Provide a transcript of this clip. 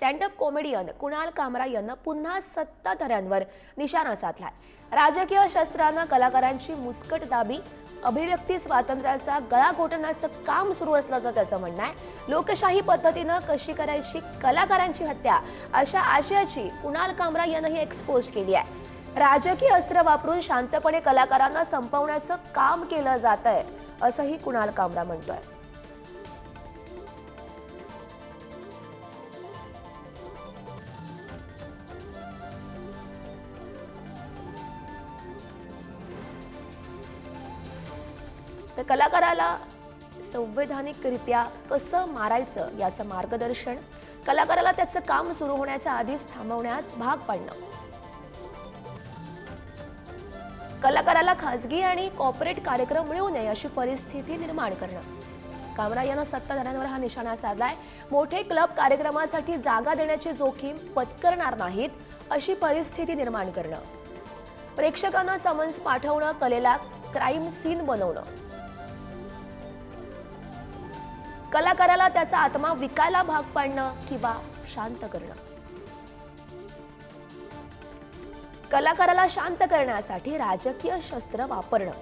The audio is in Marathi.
स्टँडअप कॉमेडियन कुणाल कामरा यांना पुन्हा सत्ताधाऱ्यांवर निशाणा साधलाय. राजकीय शस्त्रांना कलाकारांची मुस्कट दाबी अभिव्यक्ती स्वातंत्र्याचा गळा घोटण्याचं काम सुरू असल्याचं त्याचं म्हणणं आहे. लोकशाही पद्धतीनं कशी करायची कलाकारांची हत्या अशा आशयाची कुणाल कामरा यानं ही एक्सपोज केली आहे. राजकीय अस्त्र वापरून शांतपणे कलाकारांना संपवण्याचं काम केलं जात आहे असंही कुणाल कामरा म्हणतोय. तर कलाकाराला संवैधानिकरित्या कसं मारायचं याचं मार्गदर्शन कलाकाराला त्याचं काम सुरू होण्याच्या आधीच थांबवण्यास भाग पाडणं. कलाकाराला खासगी आणि कॉर्पोरेट कार्यक्रम मिळू नये अशी परिस्थिती निर्माण करणं. कामरा यांना सत्ताधाऱ्यांवर हा निशाणा साधलाय. मोठे क्लब कार्यक्रमासाठी जागा देण्याची जोखीम पत्करणार नाहीत अशी परिस्थिती निर्माण करणं. प्रेक्षकांना समन्स पाठवणं कलेला क्राईम सीन बनवणं. कलाकाराला त्याचा आत्मा विकायला भाग पाडणं किंवा शांत करणं. कलाकाराला शांत करण्यासाठी राजकीय शस्त्र वापरणं.